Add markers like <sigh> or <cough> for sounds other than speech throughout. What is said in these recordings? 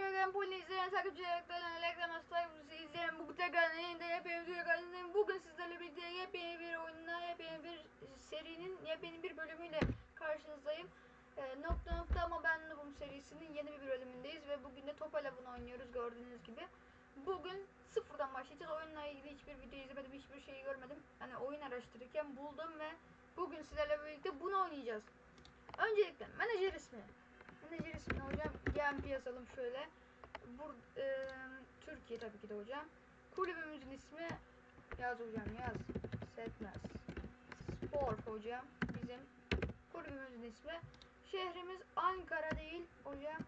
merhaba Poli izleyen takipçilerden Reklam Sayfası izleyen bu tekrardan yeniden yepyeni video karşınızdayım. Bugün sizlerle birlikte yepyeni bir oyunla, yepyeni bir serinin yepyeni bir bölümüyle karşınızdayım. Ee, nokta nokta ama ben Noob'um serisinin yeni bir bölümündeyiz ve bugün de Topal'a bunu oynuyoruz gördüğünüz gibi. Bugün sıfırdan başlayacağız. Oyunla ilgili hiçbir video izlemedim, hiçbir şeyi görmedim. Hani oyun araştırırken buldum ve bugün sizlerle birlikte bunu oynayacağız. Öncelikle menajer ismi. Menajer ismini hocam GMP yazalım şöyle. Bur e, Türkiye tabii ki de hocam. Kulübümüzün ismi yaz hocam yaz. Setmez. Spor hocam. Bizim kulübümüzün ismi. Şehrimiz Ankara değil hocam.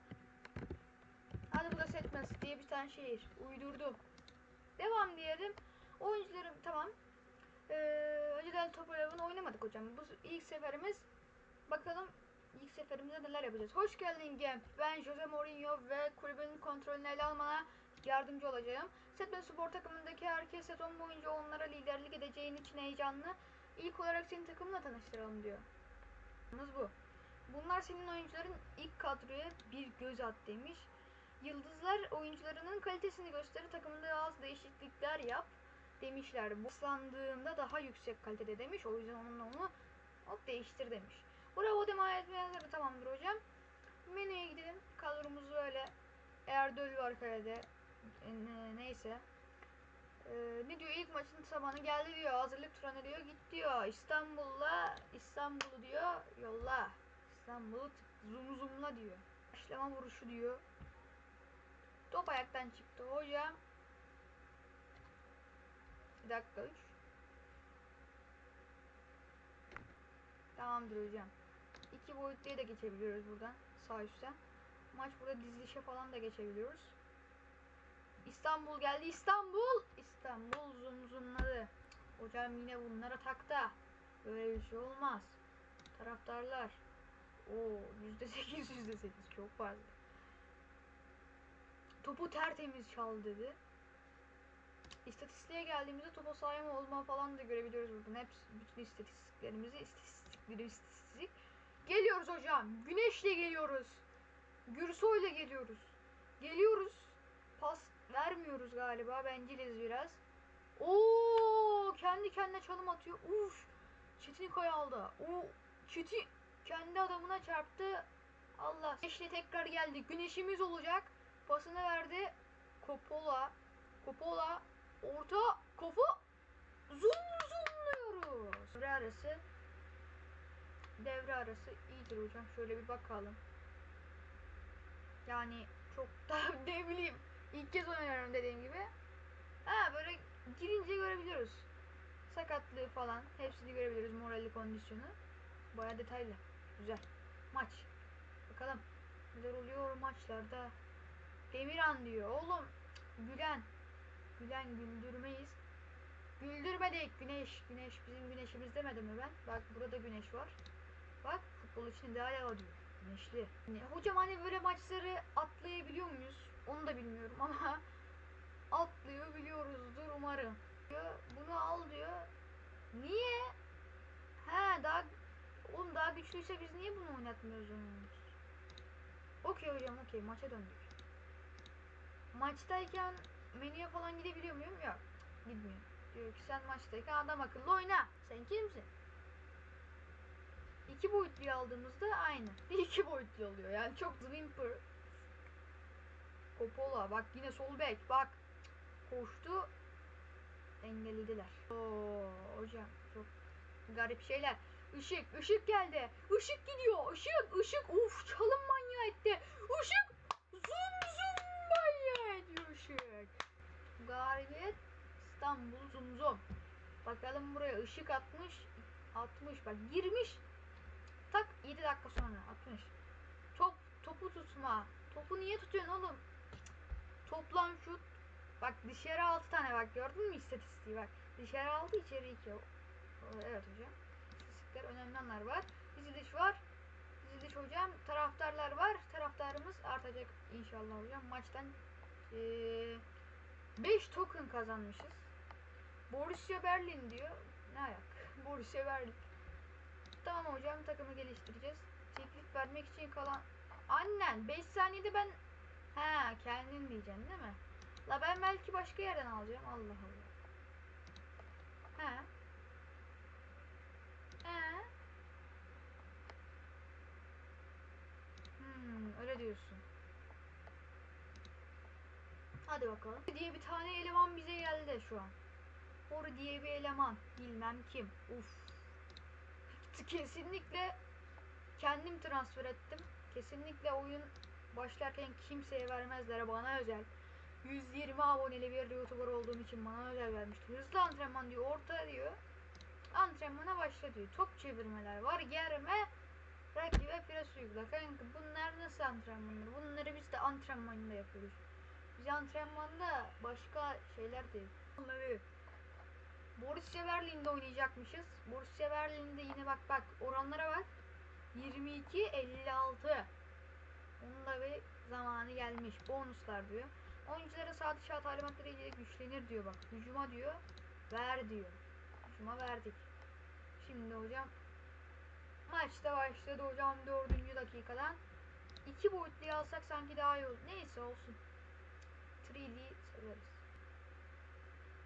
Hadi bu da Setmez diye bir tane şehir. Uydurdum. Devam diyelim. Oyuncularım tamam. Ee, önceden Top Eleven oynamadık hocam. Bu ilk seferimiz. Bakalım ilk seferimizde neler yapacağız. Hoş geldin Gemp. Ben Jose Mourinho ve kulübün kontrolünü ele almana yardımcı olacağım. Setmen Spor takımındaki herkes sezon boyunca onlara liderlik edeceğin için heyecanlı. İlk olarak seni takımla tanıştıralım diyor. bu. Bunlar senin oyuncuların ilk kadroya bir göz at demiş. Yıldızlar oyuncularının kalitesini gösterir takımında az değişiklikler yap demişler. Bu daha yüksek kalitede demiş. O yüzden onunla onu hop değiştir demiş. Bravo dema etmeyenleri tamamdır hocam. Menüye gidelim. Kadromuz böyle. Erdöl var kalede. E, ne- neyse. Ee, ne diyor? İlk maçın zamanı geldi diyor. Hazırlık turuna diyor. Git diyor. İstanbul'la İstanbul'u diyor. Yolla. İstanbul'u zoom zoomla diyor. Başlama vuruşu diyor. Top ayaktan çıktı hocam. Bir dakika 3. Tamamdır hocam. İki boyutluya da geçebiliyoruz buradan. Sağ üstten. Maç burada dizilişe falan da geçebiliyoruz. İstanbul geldi. İstanbul! İstanbul zoom zoomladı. Hocam yine bunlara takta. Böyle bir şey olmaz. Taraftarlar. Oo %8 %8 <laughs> çok fazla. Topu tertemiz çaldı dedi. İstatistiğe geldiğimizde topa sahip olma falan da görebiliyoruz buradan. Hepsi bütün istatistiklerimizi istatistikleri istatistik. Geliyoruz hocam. Güneşle geliyoruz. Gürsoy'la geliyoruz. Geliyoruz. Pas vermiyoruz galiba. Benciliz biraz. Oo kendi kendine çalım atıyor. Uf. Çetin Kaya aldı. O Çetin kendi adamına çarptı. Allah. Güneşle tekrar geldi. Güneşimiz olacak. Pasını verdi. Coppola. Coppola. Orta. Kafa. Zoom zoomluyoruz. Devre arası. Devre arası iyidir hocam. Şöyle bir bakalım. Yani çok da <laughs> ne bileyim. İlk kez oynuyorum dediğim gibi. Ha böyle girince görebiliyoruz. Sakatlığı falan. Hepsini görebiliyoruz. Morali kondisyonu. Baya detaylı. Güzel. Maç. Bakalım. Neler oluyor maçlarda. Demirhan diyor. Oğlum. Gülen. Gülen güldürmeyiz. Güldürmedik güneş. Güneş bizim güneşimiz demedim mi ben? Bak burada güneş var. Bak futbol içinde hala diyor. Güneşli. Ne, hocam hani böyle maçları atlayabiliyor muyuz? Onu da bilmiyorum ama <laughs> atlıyor biliyoruzdur umarım. Diyor, bunu al diyor. Niye? He daha oğlum daha güçlüyse biz niye bunu oynatmıyoruz onu? Okey hocam okey maça döndük. Maçtayken menüye falan gidebiliyor muyum? Yok. Gitmiyor. Diyor ki sen maçtayken adam akıllı oyna. Sen kimsin? İki boyutluyu aldığımızda aynı. <laughs> İki boyutlu oluyor. Yani çok Zwimper. Coppola. Bak yine sol bek. Bak. Koştu. Engellediler. Oo hocam çok garip şeyler. Işık, ışık geldi. Işık gidiyor. Işık, ışık. Uf çalım manyağı etti. Işık. Zoom zoom manyağı ediyor ışık. Galibiyet İstanbul zoom zoom. Bakalım buraya ışık atmış. 60 bak girmiş. Tak 7 dakika sonra 60. Top topu tutma. Topu niye tutuyorsun oğlum? Toplam şut. Bak dışarı 6 tane bak gördün mü istatistiği bak. Dışarı 6 içeri 2. Evet hocam. İstatistikler önemli anlar var. Diziliş var. Diziliş hocam. Taraftarlar var. Taraftarımız artacak inşallah hocam. Maçtan 5 token kazanmışız. Borussia Berlin diyor. Ne ayak? <laughs> Borussia Berlin. Tamam hocam takımı geliştireceğiz. Teklif vermek için kalan annen 5 saniyede ben Ha kendin diyeceksin değil mi? La ben belki başka yerden alacağım. Allah Allah. He. He. Hmm, öyle diyorsun. Hadi bakalım. diye bir tane eleman bize geldi şu an. Hor diye bir eleman. Bilmem kim. Uf. Kesinlikle kendim transfer ettim. Kesinlikle oyun başlarken kimseye vermezler. Bana özel. 120 aboneli bir YouTuber olduğum için bana özel vermişti. Hızlı antrenman diyor. Orta diyor. Antrenmana başla diyor. Top çevirmeler var. Germe. Rakibe pres uygula. Kanka bunlar nasıl antrenmanlar? Bunları biz de antrenmanda yapıyoruz. Biz antrenmanda başka şeyler değil. Onları Borussia Berlin'de oynayacakmışız. Borussia Berlin'de yine bak bak oranlara bak. 22 56. Onun da bir zamanı gelmiş. Bonuslar diyor. Oyunculara sağ dışı talimatları ile güçlenir diyor bak. Hücuma diyor. Ver diyor. Hücuma verdik. Şimdi hocam maçta başladı hocam 4. dakikadan. İki boyutluyu alsak sanki daha iyi olur. Neyse olsun. 3D severiz.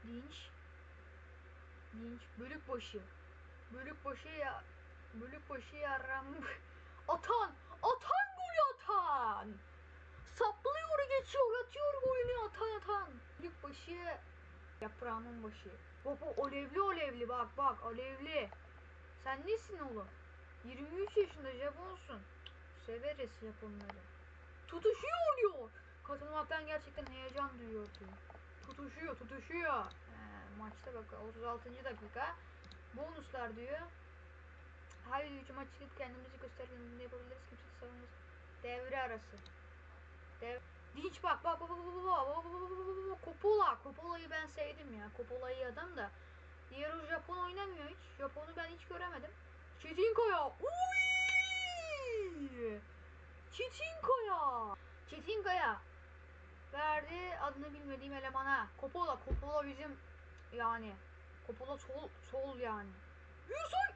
Dinç. Dinç. Bölük başı. Bölük başı ya. Bölük başı yaram. <laughs> Atan. Atan golü atan. Saplıyor geçiyor atıyor golünü atan atan. Bölük başı. Yaprağımın başı. Baba olevli olevli bak bak alevli. Sen nesin oğlum? 23 yaşında Japonsun. Severiz Japonları. Tutuşuyor diyor. Katılmaktan gerçekten heyecan duyuyor diyor. Tutuşuyor tutuşuyor maçta bak 36. dakika. Bonuslar diyor. Haydi hücuma çıkıp kendimizi göstermenin ne yapabiliriz kimse savunmaz. Devre arası. Dev Dinç bak bak bak bak bak bak bak bak bak bak. Coppola. Coppola'yı ben sevdim ya. Coppola'yı adam da. Diğer o Japon oynamıyor hiç. Japon'u ben hiç göremedim. Çetinko'ya. Uy! Çetinko'ya yani. Coppola sol, sol yani. Gürsoy.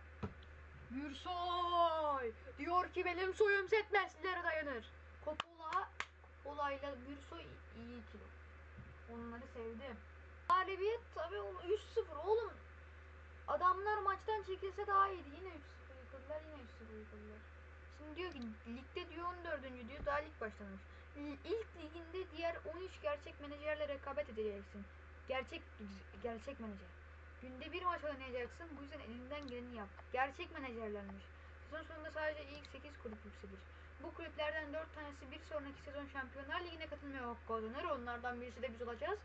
Gürsoy. Diyor ki benim soyum setmezlere dayanır. Coppola. Coppola ile Gürsoy iyi ikili. Onları sevdim. Galibiyet tabii oğlum 3-0 oğlum. Adamlar maçtan çekilse daha iyiydi. Yine 3-0 yıkıldılar. Yine 3-0 yıkıldılar. Şimdi diyor ki ligde diyor 14. diyor daha lig başlamış. İlk liginde diğer 13 gerçek menajerle rekabet edeceksin. Gerçek gerçek menajer. Günde bir maç oynayacaksın. Bu yüzden elinden geleni yap. Gerçek menajerlermiş. Sezon sonunda sadece ilk 8 kulüp yükselir. Bu kulüplerden 4 tanesi bir sonraki sezon Şampiyonlar Ligi'ne katılmaya hak kazanır. Onlardan birisi de biz olacağız.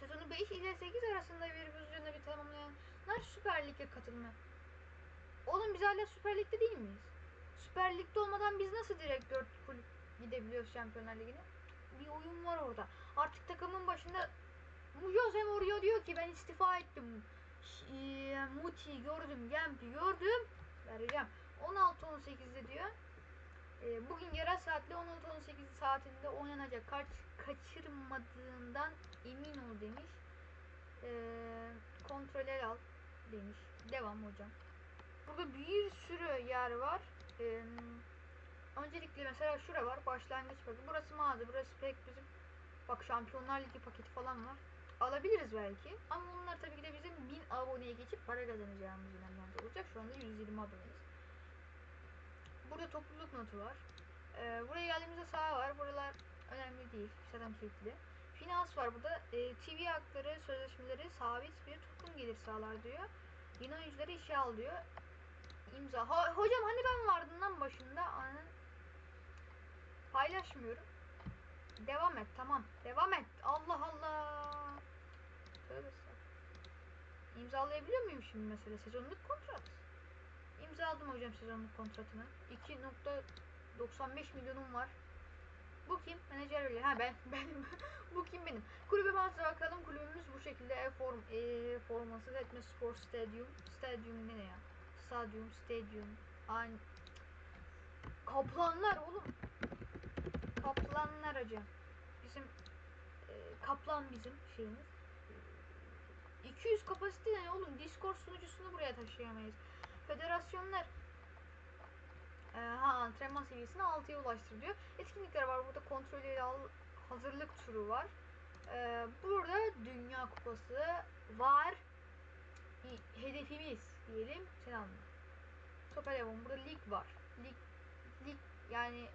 Sezonu 5 ile 8 arasında bir vizyonda bir tamamlayanlar Süper Lig'e katılma. Oğlum biz hala Süper Lig'de değil miyiz? Süper Lig'de olmadan biz nasıl direkt 4 kulüp gidebiliyoruz Şampiyonlar Ligi'ne? Bir oyun var orada. Artık takımın başında Jose Mourinho diyor ki ben istifa ettim. Eee, Muti gördüm, Gemp'i gördüm. Vereceğim. 16-18'de diyor. Eee, bugün yerel saatle 16-18 saatinde oynanacak. Kaç kaçırmadığından emin ol demiş. Eee kontrol al demiş. Devam hocam. Burada bir sürü yer var. Eee, öncelikle mesela şura var. Başlangıç paketi. Burası mağaza. Burası pek bizim bak Şampiyonlar Ligi paketi falan var. Alabiliriz belki. Ama bunlar tabii ki de bizim 1000 aboneye geçip para kazanacağımız dönemlerde olacak. Şu anda 120 aboneyiz. Burada topluluk notu var. Ee, buraya geldiğimizde sağ var. Buralar önemli değil. Zaten kilitli. Finans var burada. Ee, TV hakları, sözleşmeleri sabit bir token gelir sağlar diyor. Yeni oyuncuları işe al diyor. İmza. Ha- hocam hani ben vardım lan başında. Aynen. Paylaşmıyorum. Devam et tamam. Devam et. Allah Allah. Tövbe. İmzalayabiliyor muyum şimdi mesela sezonluk kontrat? İmzaladım hocam sezonluk kontratını. 2.95 milyonum var. Bu kim? Menajer öyle. Ha ben <laughs> benim. bu kim benim? Kulübe bazı bakalım. Kulübümüz bu şekilde e form e forması etme spor stadyum. Stadyum ne ya? Stadyum, stadyum. An Kaplanlar oğlum. Kaplanlar hocam. Bizim e, kaplan bizim şeyimiz. 200 kapasite ne oğlum? Discord sunucusunu buraya taşıyamayız. Federasyonlar e, ha, antrenman seviyesini 6'ya ulaştır diyor. Etkinlikler var. Burada kontrolü al hazırlık turu var. E, burada Dünya Kupası var. Hedefimiz diyelim. Sen anla. Süper. Burada lig var. Lig, lig yani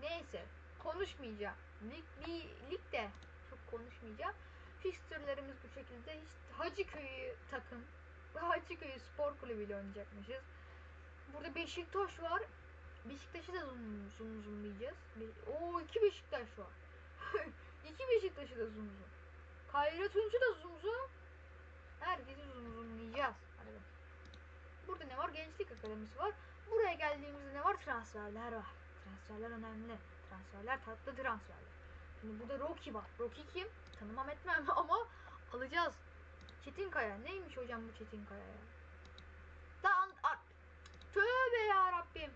neyse konuşmayacağım. Lig, bir lig de çok konuşmayacağım. Fixtürlerimiz bu şekilde. Hiç Hacıköy'ü takım ve Hacıköy Spor Kulübü ile oynayacakmışız. Burada Beşiktaş var. Beşiktaş'ı da zoom, zoom zoomlayacağız. Be- Oo iki Beşiktaş var. <laughs> iki Beşiktaş'ı da zoom zoom. Kayra Tunç'u da zoom zoom. Herkesi zoom zoomlayacağız. Burada ne var? Gençlik Akademisi var. Buraya geldiğimizde ne var? Transferler var. Transferler önemli. Transferler tatlı transferler. Şimdi burada Rocky var. Rocky kim? Tanımam etmem <laughs> ama alacağız. Çetinkaya. Neymiş hocam bu Çetinkaya ya? Lan at. Tövbe ya Rabbim.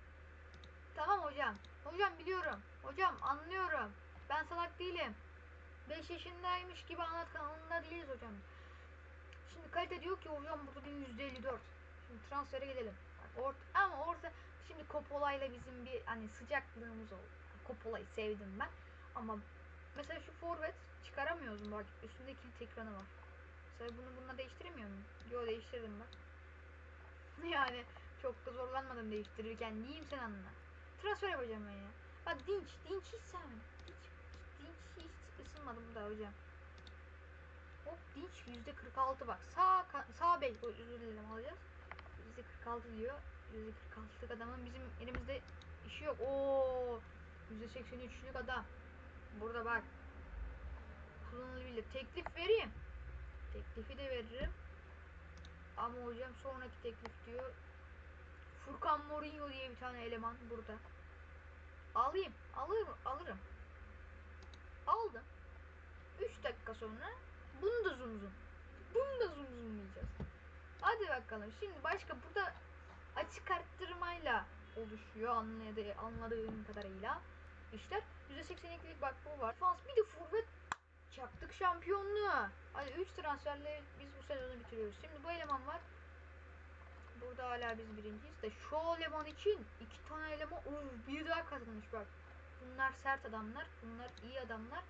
Tamam hocam. Hocam biliyorum. Hocam anlıyorum. Ben salak değilim. 5 yaşındaymış gibi anlat kanalında değiliz hocam. Şimdi kalite diyor ki hocam burada bir %54. Şimdi transfere gelelim. Orta, ama orta şimdi Coppola'yla bizim bir hani sıcaklığımız oldu. Coppola'yı sevdim ben. Ama mesela şu forvet çıkaramıyoruz? Bak üstünde kilit ekranı var. Mesela bunu bununla değiştiremiyor muyum? Yo değiştirdim ben. <laughs> Yani çok da zorlanmadım değiştirirken. Neyim sen anla. Transfer yapacağım ben ya. Bak dinç, dinç hiç sevmedim. Dinç, dinç hiç ısınmadım da hocam. Hop dinç yüzde 46 bak. Sağ sağ bek özür dilerim alacağız. Yüzde 46 diyor. Yüzde 46'lık adamın bizim elimizde işi yok. Oo yüzde 83'lük adam. Burada bak. Kullanılabilir. Teklif vereyim. Teklifi de veririm. Ama hocam sonraki teklif diyor. Furkan Mourinho diye bir tane eleman burada. Alayım. Alırım. Alırım. Aldım. 3 dakika sonra bunu da zoom. Bunu da zoom zoomlayacağız. Hadi bakalım. Şimdi başka burada açık arttırmayla oluşuyor anladı, anladığım kadarıyla. İşler %82'lik bak bu var. Fans bir de forvet çaktık şampiyonluğu. Hadi 3 transferle biz bu sezonu bitiriyoruz. Şimdi bu eleman var. Burada hala biz birinciyiz de şu eleman için iki tane eleman Uf, bir daha kazanmış bak. Bunlar sert adamlar. Bunlar iyi adamlar.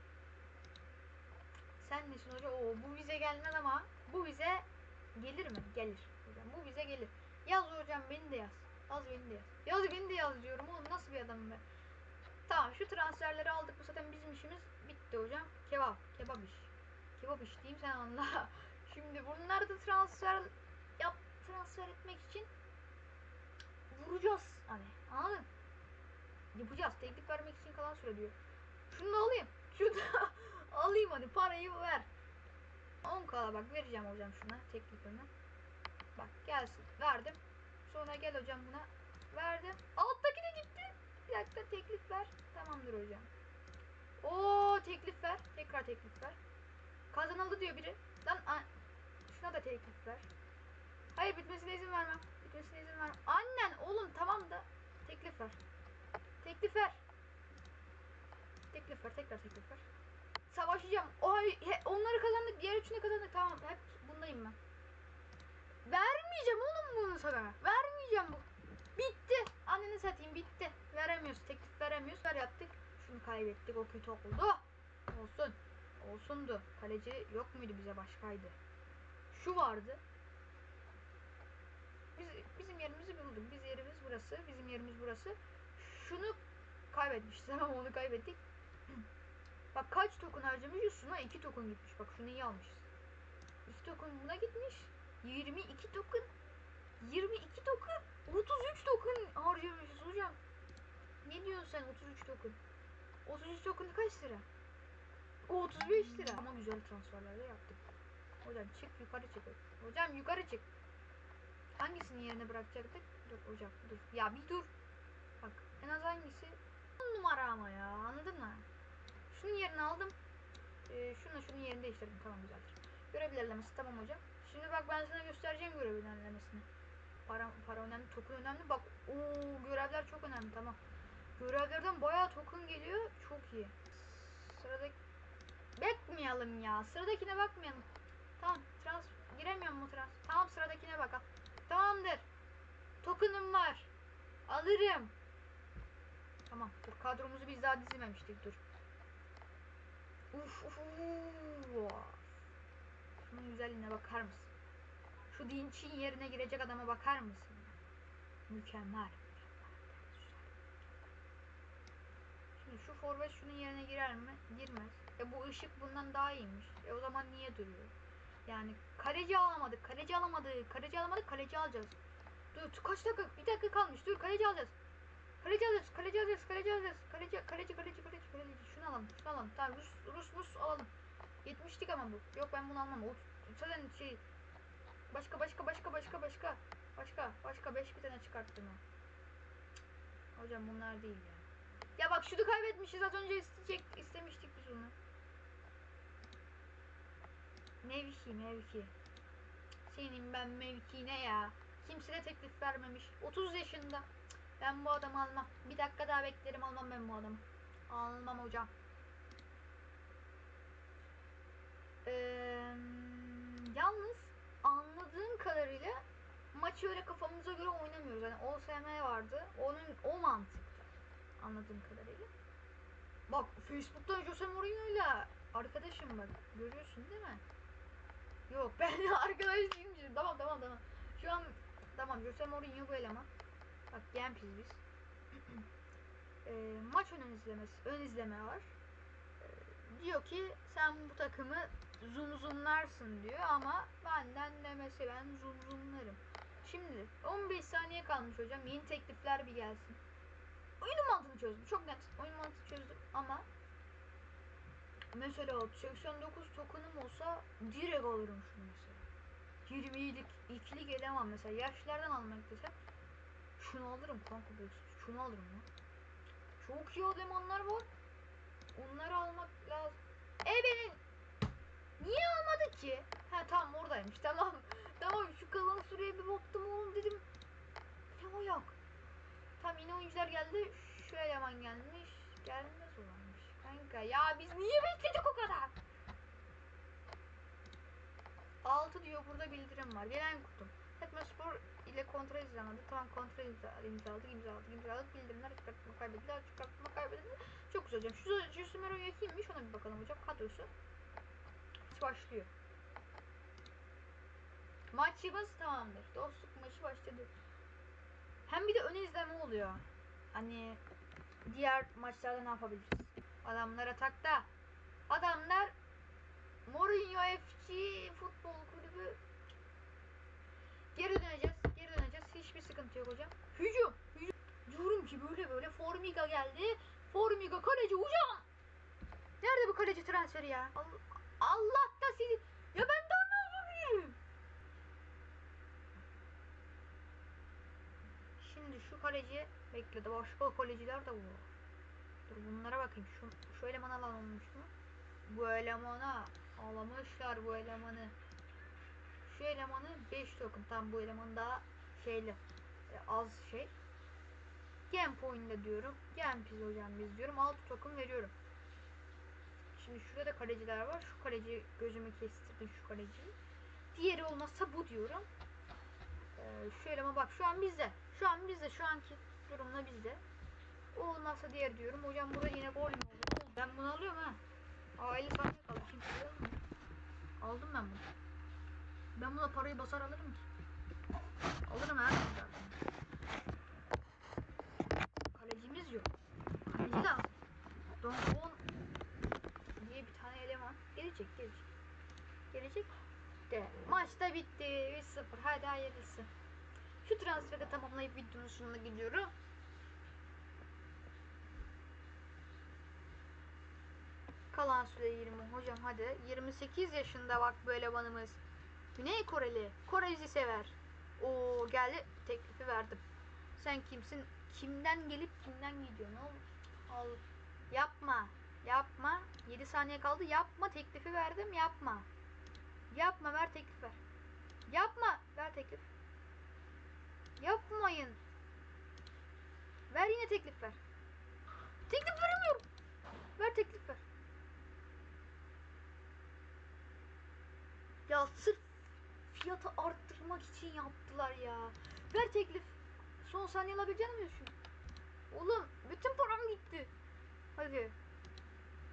Sen nesin hoca? Oo, bu bize gelmez ama bu bize gelir mi? Gelir. Bu bize gelir. Yaz hocam beni de yaz. Yaz beni de yaz. Yaz beni de yaz diyorum oğlum nasıl bir adamım ben. Tamam şu transferleri aldık bu zaten bizim işimiz bitti hocam. Kebap. Kebap iş. Kebap iş diyeyim sen anla. <laughs> Şimdi bunları da transfer yap transfer etmek için vuracağız hani anladın? Yapacağız. Teklif vermek için kalan süre diyor. Şunu da alayım. Şunu da <laughs> alayım hani parayı ver. 10 kala bak vereceğim hocam şuna teklifimi. Bak gelsin. Verdim. Sonra gel hocam buna. Verdim. Alttaki de gitti. Bir dakika teklif ver. Tamamdır hocam. Oo teklif ver. Tekrar teklif ver. Kazanıldı diyor biri. Lan şuna da teklif ver. Hayır bitmesine izin vermem. Bitmesine izin vermem. Annen oğlum tamam da teklif ver. Teklif ver. Teklif ver. Tekrar teklif ver. Savaşacağım. Oy, he- onları kazandık. Diğer üçünü kazandık. Tamam. Hep bundayım ben. Vermeyeceğim oğlum bunu sana. Vermeyeceğim bu. Bitti. Anneni satayım bitti. Veremiyoruz. Teklif veremiyoruz. Ver yaptık. Şunu kaybettik. O kötü oldu. Olsun. Olsundu. Kaleci yok muydu bize başkaydı. Şu vardı. Biz, bizim yerimizi bulduk. Biz yerimiz burası. Bizim yerimiz burası. Şunu kaybetmişiz. <laughs> Tamam onu kaybettik. <clears throat> Bak kaç token harcamışız? Şuna 2 token gitmiş. Bak şunu iyi almışız. 2 token buna gitmiş. 22 token. 22 token. 33 token harcamışız hocam. Ne diyorsun sen 33 token? 33 token kaç lira? O 35 lira. Ama güzel transferler yaptık. Hocam çık yukarı çık. Hocam yukarı çık. Hangisini yerine bırakacaktık? Dur hocam dur. Ya bir dur. Bak en az hangisi? 10 numara ama ya anladın mı? Şunun yerini aldım. Ee, şununla şunun yerini değiştirdim. Tamam güzeldir. Görev ilerlemesi tamam hocam. Şimdi bak ben sana göstereceğim görev ilerlemesini. Para, para önemli, token önemli. Bak o görevler çok önemli tamam. Görevlerden bayağı token geliyor. Çok iyi. Sıradaki Bakmayalım ya. Sıradakine bakmayalım. Tamam. Trans giremiyorum mu trans? Tamam sıradakine bakalım. Tamamdır. Token'ım var. Alırım. Tamam dur kadromuzu biz daha dizmemiştik dur. Uf uf uf. Şunun güzelliğine bakar mısın? Şu dinçin yerine girecek adama bakar mısın? Mükemmel. Şimdi şu forvet şunun yerine girer mi? Girmez. E bu ışık bundan daha iyiymiş. E o zaman niye duruyor? Yani kaleci alamadık, kaleci alamadık, kaleci alamadık, kaleci alacağız. Dur kaç dakika? Bir dakika kalmış. Dur kaleci alacağız. Kaleci alacağız, kaleci alacağız, kaleci alacağız. Kaleci, kaleci, kaleci, kaleci, kaleci. Şunu alalım, şunu alalım. Tamam Rus, Rus, Rus alalım. 70'lik ama bu. Yok ben bunu almam. O zaten şey başka başka başka başka başka başka başka 5 bir tane çıkarttım. Cık. Hocam bunlar değil ya. Ya bak şunu kaybetmişiz az önce isteyecek istemiştik biz bunu. Mevki mevki. Senin ben mevkine ya. Kimse de teklif vermemiş. 30 yaşında. Ben bu adamı almam. Bir dakika daha beklerim almam ben bu adamı. Almam hocam. Yalnız anladığım kadarıyla maçı öyle kafamıza göre oynamıyoruz. Yani OSM vardı. Onun o mantıkta. Anladığım kadarıyla. Bak Facebook'ta Jose Mourinho'yla arkadaşım bak. Görüyorsun değil mi? Yok ben <laughs> arkadaş değilmişim. Tamam tamam tamam. Şu an tamam Jose Mourinho bu eleman. Bak Gempiz biz. <clears throat> e, maç ön izlemesi, ön izleme var. Diyor ki sen bu takımı zoom zoomlarsın diyor ama benden demesi ben zoom zoomlarım. Şimdi 15 saniye kalmış hocam. Yeni teklifler bir gelsin. Oyunun mantığını çözdüm. Çok net. Oyun mantığını çözdüm ama mesela 89 tokenım olsa direkt alırım şunu mesela. 20'lik ikilik elemem mesela. Yaşlardan almak desem şunu alırım kanka. Şunu alırım lan. Çok iyi elemanlar var. Onları almak lazım. E benim Niye almadı ki? Ha tamam oradaymış. <laughs> Tamam. Tamam şu kalan süreye bir baktım oğlum dedim. Ne o yok. Tam yine oyuncular geldi. Şu eleman gelmiş. Gelmez olanmış. Kanka ya biz niye bekledik o kadar? 6 diyor burada bildirim var. Gelen kutum. Hetman Spor ile kontra imzaladı. Tamam kontra imza- imzaladık, imzaladık, imzaladık. Bildirimler çıkartma kaybediler, çıkartma kaybediler. Çok güzel hocam. Şu Jose Mourinho kimmiş ona bir bakalım hocam. Kadrosu. Maç başlıyor. Maçımız tamamdır. Dostluk maçı başladı. Hem bir de ön izleme oluyor. Hani diğer maçlarda ne yapabiliriz? Adamlar atakta. Adamlar Mourinho FC futbol kulübü Geri döneceğiz. Hiçbir sıkıntı yok hocam. Hücum. Hücum. Diyorum ki böyle böyle Formiga geldi. Formiga kaleci hocam. Nerede bu kaleci transferi ya? Allah, Allah da sizi. Ya ben ne yapabilirim? Şimdi şu kaleci bekledi. Başka kaleciler de bu. Dur bunlara bakayım. Şu, şu eleman alamamış mı? Bu elemana alamışlar bu elemanı. Şu elemanı 5 token. Tam bu eleman daha şeyli. E, Az şey. Game point'le diyorum. Game piz hocam biz diyorum. 6 token veriyorum. Şimdi şurada kaleciler var. Şu kaleci gözümü kestirdi şu kaleciyi. Diğeri olmazsa bu diyorum. Ee, şu eleman bak şu an bizde. Şu an bizde. Şu anki durumda bizde. O olmazsa diğer diyorum. Hocam burada yine gol mü oldu? Ben bunu alıyorum ha. Aa 50 saniye kaldı. Kimse mı? Aldım ben bunu. Ben buna parayı basar alırım ki. Ha zaten. Kalecimiz yok. Kaleci lazım. Don diye bir tane eleman. Gelecek gelecek. Gelecek de. Maç da bitti. 3-0. Hadi hayırlısı. Şu transferi tamamlayıp videonun sonuna gidiyorum. Kalan süre 20. Hocam hadi. 28 yaşında bak bu elemanımız. Güney Koreli. Kore bizi sever. O geldi teklifi verdim. Sen kimsin? Kimden gelip kimden gidiyor? Ne olur? Al. Yapma. Yapma. 7 saniye kaldı. Yapma teklifi verdim. Yapma ver teklif ver. Yapma. Ver teklif. Yapmayın. Ver yine teklif ver. Teklif veremiyorum. Ver teklif ver. Ya sırf fiyatı arttırmak için yaptılar ya. Ver teklif. son saniye alabileceğini mi düşün? Oğlum bütün param gitti. Hadi.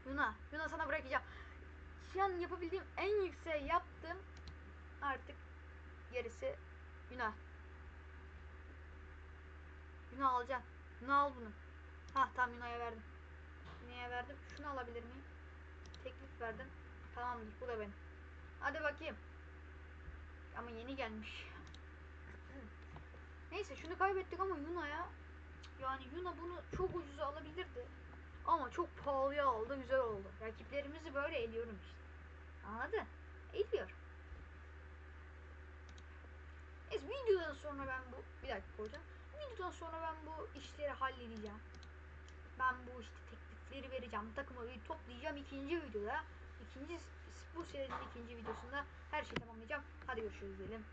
Yuna. Yuna sana bırakacağım. Şu an yapabildiğim en yüksek yaptım. Artık gerisi Yuna. Yuna alacaksın. Yuna al bunu. Ha tamam Yuna'ya verdim. Yuna'ya verdim. Şunu alabilir miyim? Teklif verdim. Tamamdır bu da benim. Hadi bakayım. Ama yeni gelmiş. Neyse şunu kaybettik ama Yuna'ya yani Yuna bunu çok ucuza alabilirdi. Ama çok pahalıya aldı güzel oldu. Rakiplerimizi böyle eliyorum işte. Anladın? Eliyor. Neyse videodan sonra ben bu bir dakika hocam. Videodan sonra ben bu işleri halledeceğim. Ben bu işte teklifleri vereceğim. Takımı toplayacağım ikinci videoda. ikinci bu serinin ikinci videosunda her şeyi tamamlayacağım. Hadi görüşürüz diyelim.